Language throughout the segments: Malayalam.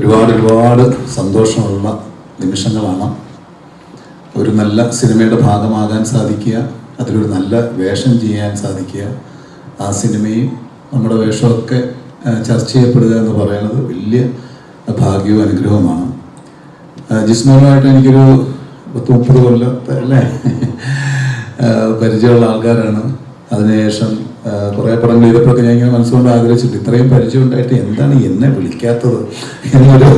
ഒരുപാട് ഒരുപാട് സന്തോഷമുള്ള നിമിഷങ്ങളാണ്. ഒരു നല്ല സിനിമയുടെ ഭാഗമാകാൻ സാധിക്കുക അതിലൊരു നല്ല വേഷം ചെയ്യാൻ സാധിക്കുക. ആ സിനിമയും നമ്മുടെ വേഷമൊക്കെ ചർച്ച ചെയ്യപ്പെടുക എന്ന് പറയുന്നത് വലിയ ഭാഗ്യവും അനുഗ്രഹവുമാണ്. ആ, ജിസ്മോനുമായിട്ട് എനിക്കൊരു പത്ത് മുപ്പത് കൊല്ലത്തെ അല്ലേ? പരിചയമുള്ള ആൾക്കാരാണ്. അതിനുശേഷം കുറേ പടങ്ങൾ ചെയ്തപ്പോഴൊക്കെ ഞാൻ ഇങ്ങനെ മനസ്സുകൊണ്ട് ആഗ്രഹിച്ചിട്ട് ഇത്രയും പരിചയം ഉണ്ടായിട്ട് എന്താണ് എന്നെ വിളിക്കാത്തത് എന്നൊരു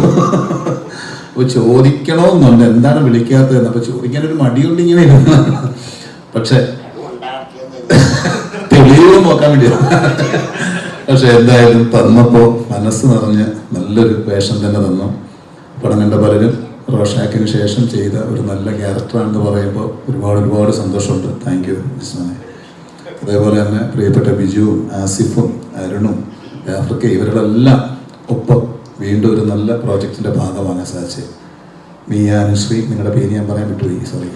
അപ്പോൾ ചോദിക്കണമെന്നുണ്ട്. എന്താണ് വിളിക്കാത്തത് എന്ന്. അപ്പോൾ ചോദിക്കാനൊരു മടിയുണ്ട് ഇങ്ങനെ പക്ഷേ തെളിവ് നോക്കാൻ വേണ്ടി പക്ഷെ എന്തായാലും തന്നപ്പോൾ മനസ്സ് നിറഞ്ഞ് നല്ലൊരു വേഷം തന്നെ തന്നു. പടം കണ്ട പലരും റോഷാക്കിന് ശേഷം ചെയ്ത ഒരു നല്ല ക്യാരക്ടറാണെന്ന് പറയുമ്പോൾ ഒരുപാട് ഒരുപാട് സന്തോഷമുണ്ട്. താങ്ക് യു വിസ്മനെ അതേപോലെ തന്നെ പ്രിയപ്പെട്ട ബിജുവും ആസിഫും അരുണും ആഫ്രിക്ക ഇവരുടെല്ലാം ഒപ്പം വീണ്ടും ഒരു നല്ല പ്രോജക്റ്റിന്റെ ഭാഗമാകാൻ സാധിച്ചത്. മിയ അനുശ്രീ നിങ്ങളുടെ പേര് ഞാൻ പറയാൻ വിട്ടുപോയി സോറി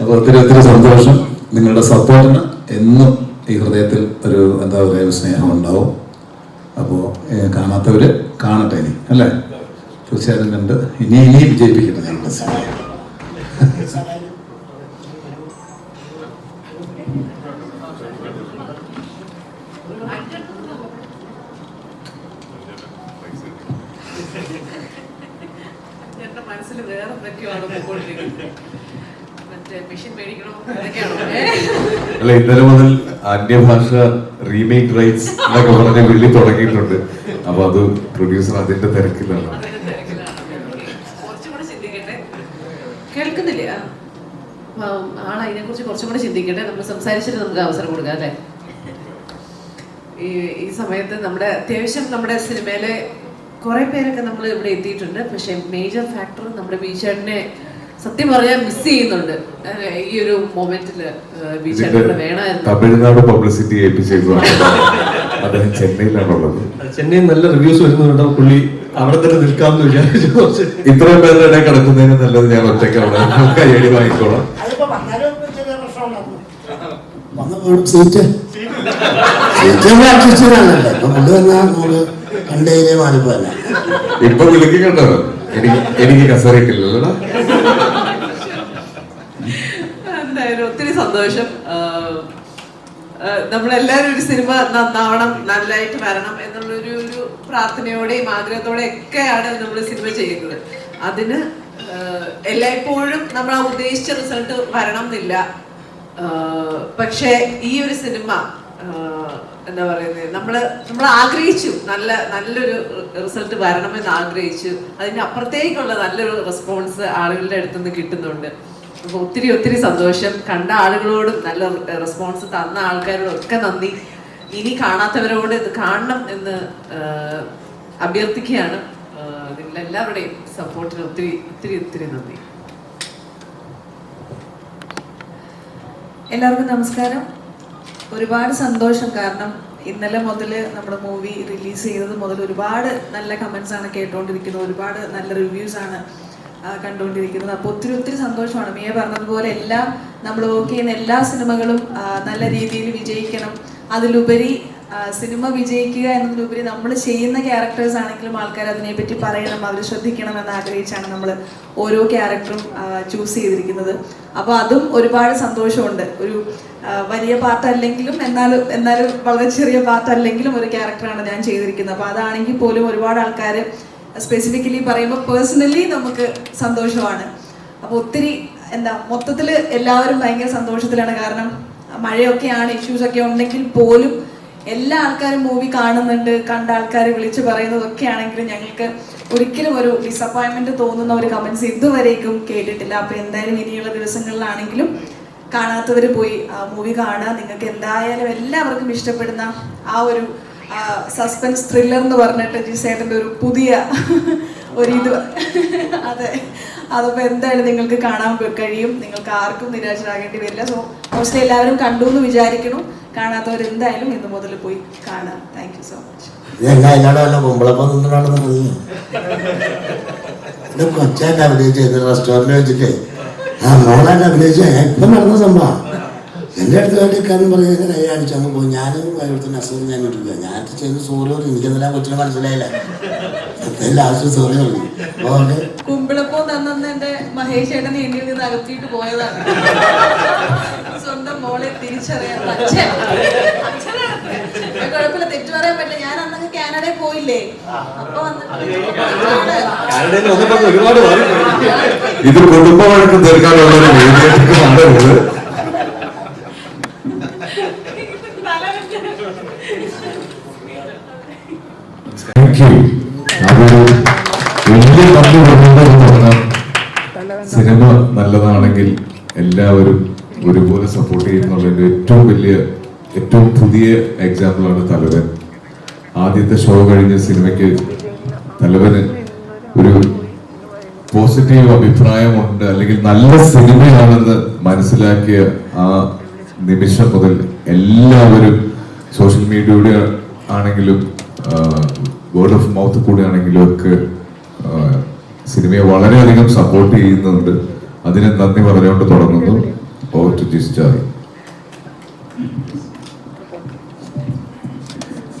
അപ്പോൾ ഒത്തിരി ഒത്തിരി സന്തോഷം. നിങ്ങളുടെ സപ്പോർട്ടിന് എന്നും ഈ ഹൃദയത്തിൽ ഒരു എന്താ പറയുക ഒരു സ്നേഹം ഉണ്ടാവും. അപ്പോൾ കാണാത്തവർ കാണട്ടെ ഇനി അല്ലേ? തീർച്ചയായിട്ടും കണ്ട് ഇനി ഇനി വിജയിപ്പിക്കട്ടെ ഞങ്ങളുടെ സിനിമ അല്ല ഇന്നലെ മുതൽ അന്യഭാഷ റീമേക്ക് റൈറ്റ്സ് എന്നൊക്കെ പറഞ്ഞ് വെള്ളി തുടങ്ങിയിട്ടുണ്ട്. അപ്പൊ അത് പ്രൊഡ്യൂസർ അതിന്റെ തിരക്കിലാണ്. കേൾക്കുന്നില്ല? ആൾ അതിനെ കുറിച്ച് കുറച്ചും കൂടെ ചിന്തിക്കട്ടെ. നമ്മൾ സംസാരിച്ചിട്ട് നമുക്ക് അവസരം കൊടുക്കാം അല്ലേ? ഈ ഈ സമയത്ത് നമ്മുടെ അത്യാവശ്യം നമ്മുടെ സിനിമയിലെ കുറെ പേരൊക്കെ നമ്മൾ ഇവിടെ എത്തിയിട്ടുണ്ട്. പക്ഷെ മേജർ ഫാക്ടർ നമ്മുടെ ബീച്ചേട്ടനെ സത്യം പറഞ്ഞാൽ മിസ് ചെയ്യുന്നുണ്ട്. ഈ ഒരു മൊമെന്റിൽ തമിഴ്നാട് പബ്ലിസിറ്റി ഏൽപ്പിച്ചേക്കുവാണ്. അദ്ദേഹം ചെന്നൈയിലാണുള്ളത്. ചെന്നൈ നല്ല റിവ്യൂസ് വരുന്നുണ്ട്. പുള്ളി അവിടെ തന്നെ നിൽക്കാമെന്ന് വിചാരിച്ചു. ഇത്രയും പേരുടെ കിടക്കുന്നതിന് നല്ലത് ഞാൻ ഒറ്റയ്ക്ക് അവിടെ കൈയടി വാങ്ങിക്കോളാം. ഇപ്പൊ സീറ്റ് വിളിക്കും കേട്ടോ എനിക്ക് എനിക്ക് കസറിയിട്ടില്ലല്ലോ എന്തായാലും ഒത്തിരി സന്തോഷം. നമ്മളെല്ലാവരും ഒരു സിനിമ നന്നാവണം നല്ലതായിട്ട് വരണം എന്നുള്ളൊരു ഒരു പ്രാർത്ഥനയോടെയും ആഗ്രഹത്തോടെ ഒക്കെയാണ് നമ്മൾ സിനിമ ചെയ്യുന്നത്. അതിന് എല്ലായ്പ്പോഴും നമ്മൾ ആ ഉദ്ദേശിച്ച റിസൾട്ട് വരണം എന്നില്ല പക്ഷേ ഈ ഒരു സിനിമ എന്താ പറയുന്നത് നമ്മൾ നമ്മൾ ആഗ്രഹിച്ചു നല്ല നല്ലൊരു റിസൾട്ട് വരണമെന്ന് ആഗ്രഹിച്ചു. അതിന് അപ്പുറത്തേക്കുള്ള നല്ലൊരു റെസ്പോൺസ് ആളുകളുടെ അടുത്തുനിന്ന് കിട്ടുന്നുണ്ട്. ഒത്തിരി ഒത്തിരി സന്തോഷം. കണ്ട ആളുകളോടും നല്ല റെസ്പോൺസ് തന്ന ആൾക്കാരോടും ഒക്കെ നന്ദി. ഇനി കാണാത്തവരോട് ഇത് കാണണം എന്ന് അഭ്യർത്ഥിക്കുകയാണ്. നിങ്ങളെല്ലാവരുടെയും സപ്പോർട്ടിന് ഒത്തിരി ഒത്തിരി ഒത്തിരി നന്ദി. എല്ലാവർക്കും നമസ്കാരം. ഒരുപാട് സന്തോഷം. കാരണം ഇന്നലെ മുതൽ നമ്മുടെ മൂവി റിലീസ് ചെയ്തത് മുതൽ ഒരുപാട് നല്ല കമൻസ് ആണ് കേട്ടുകൊണ്ടിരിക്കുന്നത് ഒരുപാട് നല്ല റിവ്യൂസ് ആണ് കണ്ടുകൊണ്ടിരിക്കുന്നത്. അപ്പോൾ ഒത്തിരി ഒത്തിരി സന്തോഷമാണ്. മിയ പറഞ്ഞതുപോലെ എല്ലാ നമ്മൾ വർക്ക് ചെയ്യുന്ന എല്ലാ സിനിമകളും നല്ല രീതിയിൽ വിജയിക്കണം. അതിലുപരി സിനിമ വിജയിക്കുക എന്നതിലുപരി നമ്മൾ ചെയ്യുന്ന ക്യാരക്ടേഴ്സ് ആണെങ്കിലും ആൾക്കാർ അതിനെപ്പറ്റി പറയണം അവർ ശ്രദ്ധിക്കണം എന്ന് ആഗ്രഹിച്ചാണ് നമ്മൾ ഓരോ ക്യാരക്ടറും ചൂസ് ചെയ്തിരിക്കുന്നത്. അപ്പോൾ അതും ഒരുപാട് സന്തോഷമുണ്ട്. ഒരു വലിയ പാർട്ടല്ലെങ്കിലും എന്നാലും എന്നാലും വളരെ ചെറിയ പാർട്ടല്ലെങ്കിലും ഒരു ക്യാരക്ടറാണ് ഞാൻ ചെയ്തിരിക്കുന്നത്. അപ്പോൾ അതാണെങ്കിൽ പോലും ഒരുപാട് ആൾക്കാർ സ്പെസിഫിക്കലി പറയുമ്പോൾ പേഴ്സണലി നമുക്ക് സന്തോഷമാണ്. അപ്പോൾ ഒത്തിരി എന്താ മൊത്തത്തിൽ എല്ലാവരും ഭയങ്കര സന്തോഷത്തിലാണ്. കാരണം മഴയൊക്കെയാണ് ഇഷ്യൂസ് ഒക്കെ ഉണ്ടെങ്കിൽ പോലും എല്ലാ ആൾക്കാരും മൂവി കാണുന്നുണ്ട് കണ്ട ആൾക്കാർ വിളിച്ചു പറയുന്നതൊക്കെ ആണെങ്കിലും ഞങ്ങൾക്ക് ഒരിക്കലും ഒരു ഡിസപ്പോയിൻമെന്റ് തോന്നുന്ന ഒരു കമന്റ്സ് ഇതുവരേക്കും കേട്ടിട്ടില്ല. അപ്പൊ എന്തായാലും ഇനിയുള്ള ദിവസങ്ങളിലാണെങ്കിലും കാണാത്തവർ പോയി മൂവി കാണുക. നിങ്ങൾക്ക് എന്തായാലും എല്ലാവർക്കും ഇഷ്ടപ്പെടുന്ന ആ ഒരു സസ്പെൻസ് ത്രില്ലർ എന്ന് പറഞ്ഞിട്ട് ജിസേട്ടന്റെ ഒരു പുതിയ ഒരു ഇത്. അതെ. അതപ്പോൾ എന്തായാലും നിങ്ങൾക്ക് കാണാൻ കഴിയും? നിങ്ങൾക്ക് ആർക്കും നിരാശരാകേണ്ടി വരില്ല. സോ മോസ്റ്റ്ലി എല്ലാവരും കണ്ടു എന്ന് വിചാരിക്കണം കാണാത്തവർ എന്തായാലും ഇന്ന് മുതൽ പോയി കാണാം. താങ്ക് യു സോ മച്ച് കൊച്ചായിട്ട് അഭിനയിച്ചു റെസ്റ്റോറന്റ് വെച്ചിട്ട്. ആ മോളായിട്ട് അഭിനയിച്ചു. ഇപ്പം നടന്ന സംഭവം. എന്റെ അടുത്ത് വേണ്ടിക്കാന്ന് പറഞ്ഞ് ഇങ്ങനെ കൈ കാണിച്ചു അങ്ങ് പോയി ഞാനും അവിടുത്തെ അസുഖം ഞാൻ ഇട്ടില്ല ഞാൻ ചെയ്ത് സോറി പറഞ്ഞു എനിക്കെന്തെല്ലാം കൊച്ചിനെ മനസ്സിലായില്ല. ലാസ്റ്റ് സോറി പറഞ്ഞു അതുകൊണ്ട് കുമ്പിളപ്പോ തന്നെ എന്റെ മഹേഷ് ഏട്ടൻ എന്നിൽ നിന്ന് അകത്തിയിട്ട് പോയതാണ്. സ്വന്തം മോളെ തിരിച്ചറിയാൻ അച്ഛൻ അച്ഛനാണ്. അത് കുഴപ്പമില്ല. തെറ്റു പറയാൻ പറ്റില്ല. ഞാൻ അന്നൊക്കെ കാനഡയിൽ പോയില്ലേ? അപ്പൊ വന്നിട്ട് ഒരുപാട് ഇത് കുടുംബ വഴക്ക് തീർക്കാനുള്ള ഒരു വേദിയിലേക്ക് മാറരുത് താങ്ക് യു അതൊരു വലിയ നന്ദി പറഞ്ഞത് പറഞ്ഞാൽ സിനിമ നല്ലതാണെങ്കിൽ എല്ലാവരും ഒരുപോലെ സപ്പോർട്ട് ചെയ്യുന്നുള്ളതിന്റെ ഏറ്റവും വലിയ ഏറ്റവും പുതിയ എക്സാമ്പിളാണ് തലവൻ. ആദ്യത്തെ ഷോ കഴിഞ്ഞ സിനിമയ്ക്ക് തലവന് ഒരു പോസിറ്റീവ് അഭിപ്രായമുണ്ട് അല്ലെങ്കിൽ നല്ല സിനിമയാണെന്ന് മനസ്സിലാക്കിയ ആ നിമിഷം മുതൽ എല്ലാവരും സോഷ്യൽ മീഡിയയുടെ ആണെങ്കിലും വേർഡ് ഓഫ് മൗത്ത് കൂടെ ആണെങ്കിലും ഒക്കെ സിനിമയെ വളരെയധികം സപ്പോർട്ട് ചെയ്യുന്നുണ്ട്. അതിന് നന്ദി പറഞ്ഞുകൊണ്ട് തുടങ്ങുന്നു. ടു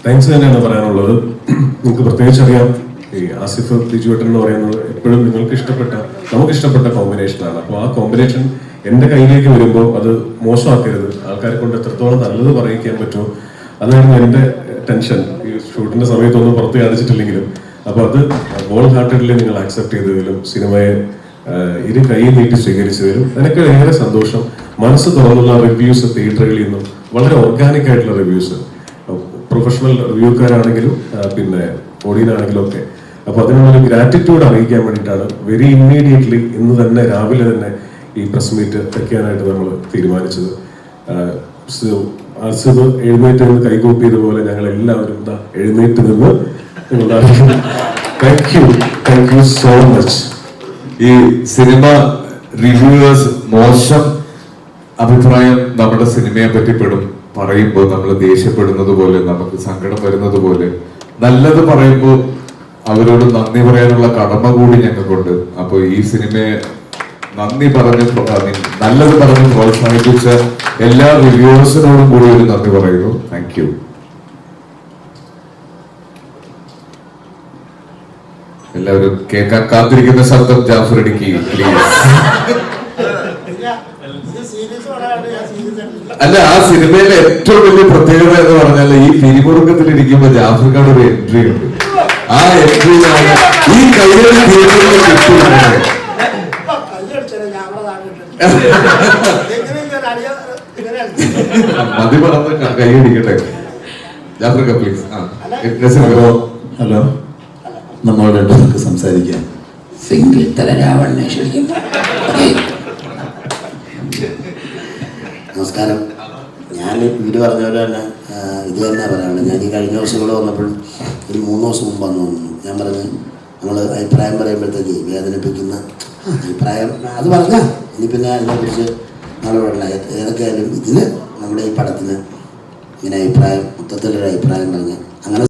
താങ്ക്സ് തന്നെയാണ് പറയാനുള്ളത്. നിങ്ങൾക്ക് പ്രത്യേകിച്ച് അറിയാം. ഈ ആസിഫ് ബിജുവേട്ടൻ എന്ന് പറയുന്നത് എപ്പോഴും നിങ്ങൾക്ക് ഇഷ്ടപ്പെട്ട നമുക്ക് ഇഷ്ടപ്പെട്ട കോമ്പിനേഷനാണ് അപ്പോൾ ആ കോമ്പിനേഷൻ എന്റെ കയ്യിലേക്ക് വരുമ്പോൾ അത് മോശമാക്കരുത്. ആൾക്കാരെ കൊണ്ട് എത്രത്തോളം നല്ലത് പറയിക്കാൻ പറ്റുമോ അതായിരുന്നു എന്റെ ടെൻഷൻ ഈ ഷൂട്ടിന്റെ സമയത്തൊന്നും പുറത്ത് കാണിച്ചിട്ടില്ലെങ്കിലും അപ്പൊ അത് ഹോൾ ഹാർട്ടഡ്ലി നിങ്ങൾ ആക്സെപ്റ്റ് ചെയ്തതിലും സിനിമയെ ഇരു കൈ നീട്ടി സ്വീകരിച്ചതിലും എനിക്ക് ഏറെ സന്തോഷം. മനസ്സ് തുറന്നുള്ള റിവ്യൂസ് തിയേറ്ററുകളിൽ നിന്നും വളരെ ഓർഗാനിക് ആയിട്ടുള്ള റിവ്യൂസ് പ്രൊഫഷണൽ റിവ്യൂക്കാരാണെങ്കിലും പിന്നെ ഓഡിയനാണെങ്കിലും ഒക്കെ. അപ്പൊ അതിനുള്ളൊരു ഗ്രാറ്റിറ്റ്യൂഡ് അറിയിക്കാൻ വേണ്ടിയിട്ടാണ് വെരി ഇമ്മീഡിയറ്റ്ലി ഇന്ന് തന്നെ രാവിലെ തന്നെ ഈ പ്രസ് മീറ്റ് വയ്ക്കാനായിട്ട് നമ്മൾ തീരുമാനിച്ചത്. അർസിത് എഴുന്നേറ്റ് നിന്ന് കൈകൂപ്പിയതുപോലെ ഞങ്ങൾ എല്ലാവരും എഴുന്നേറ്റ് നിന്ന് thank you thank you so much ഈ സിനിമ റിവ്യൂവേഴ്സ് മോശം അഭിപ്രായം നമ്മുടെ സിനിമയെ പറ്റി പെടും. പറയുമ്പോൾ നമ്മൾ ദേഷ്യപ്പെടുന്നത് പോലെ നമുക്ക് സങ്കടം വരുന്നത് പോലെ. നല്ലത് പറയുമ്പോൾ അവരോട് നന്ദി പറയാനുള്ള കടമ കൂടി ഞങ്ങൾക്കുണ്ട്. അപ്പൊ ഈ സിനിമയെ നന്ദി പറഞ്ഞ് നല്ലത് പറഞ്ഞ് പ്രോത്സാഹിപ്പിച്ച എല്ലാ റിവ്യൂവേഴ്സിനോടും കൂടി ഒരു നന്ദി പറയുന്നു. താങ്ക് എല്ലാവരും കേൾക്കാൻ കാത്തിരിക്കുന്ന ശബ്ദം ജാഫർ ഇടുക്കി പ്ലീസ് അല്ല ആ സിനിമയിലെ ഏറ്റവും വലിയ പ്രത്യേകത എന്ന് പറഞ്ഞാൽ ഈ പിരിമുറുക്കത്തിൽ ഇരിക്കുമ്പോ ജാഫ്രിക്കാട് ഒരു എൻട്രി ഉണ്ട്. ആ എൻട്രിയിലാണ് ഈ കയ്യിൽ തിയേറ്ററിൽ കിട്ടുന്നത്. മതി പറഞ്ഞ ക- കൈയടിക്കട്ടെ ജാഫർക്ക പ്ലീസ് ആ നസീർ ഹലോ നമ്മൾ രണ്ടുപേർക്ക് സംസാരിക്കാം. സിംഗിൾ തല രാവണനെ ക്ഷണിക്കുന്നു നമസ്കാരം. ഞാൻ വീട് പറഞ്ഞ പോലെ തന്നെ ഇത് തന്നെ പറയാനുള്ളത് ഞാൻ ഈ കഴിഞ്ഞ ദിവസം ഇവിടെ വന്നപ്പോഴും ഒരു മൂന്ന് ദിവസം മുമ്പ് വന്നു. ഞാൻ പറഞ്ഞ് നമ്മൾ അഭിപ്രായം പറയുമ്പോഴത്തേക്ക് വേദനിപ്പിക്കുന്ന അഭിപ്രായം. അത് പറഞ്ഞാൽ ഇനി പിന്നെ അതിനെക്കുറിച്ച് പറയണ്ട ഏതൊക്കെയായാലും ഇതിന് നമ്മുടെ ഈ പടത്തിന് ഇങ്ങനെ അഭിപ്രായം മൊത്തത്തിലൊരു അഭിപ്രായം പറഞ്ഞ് അങ്ങനെ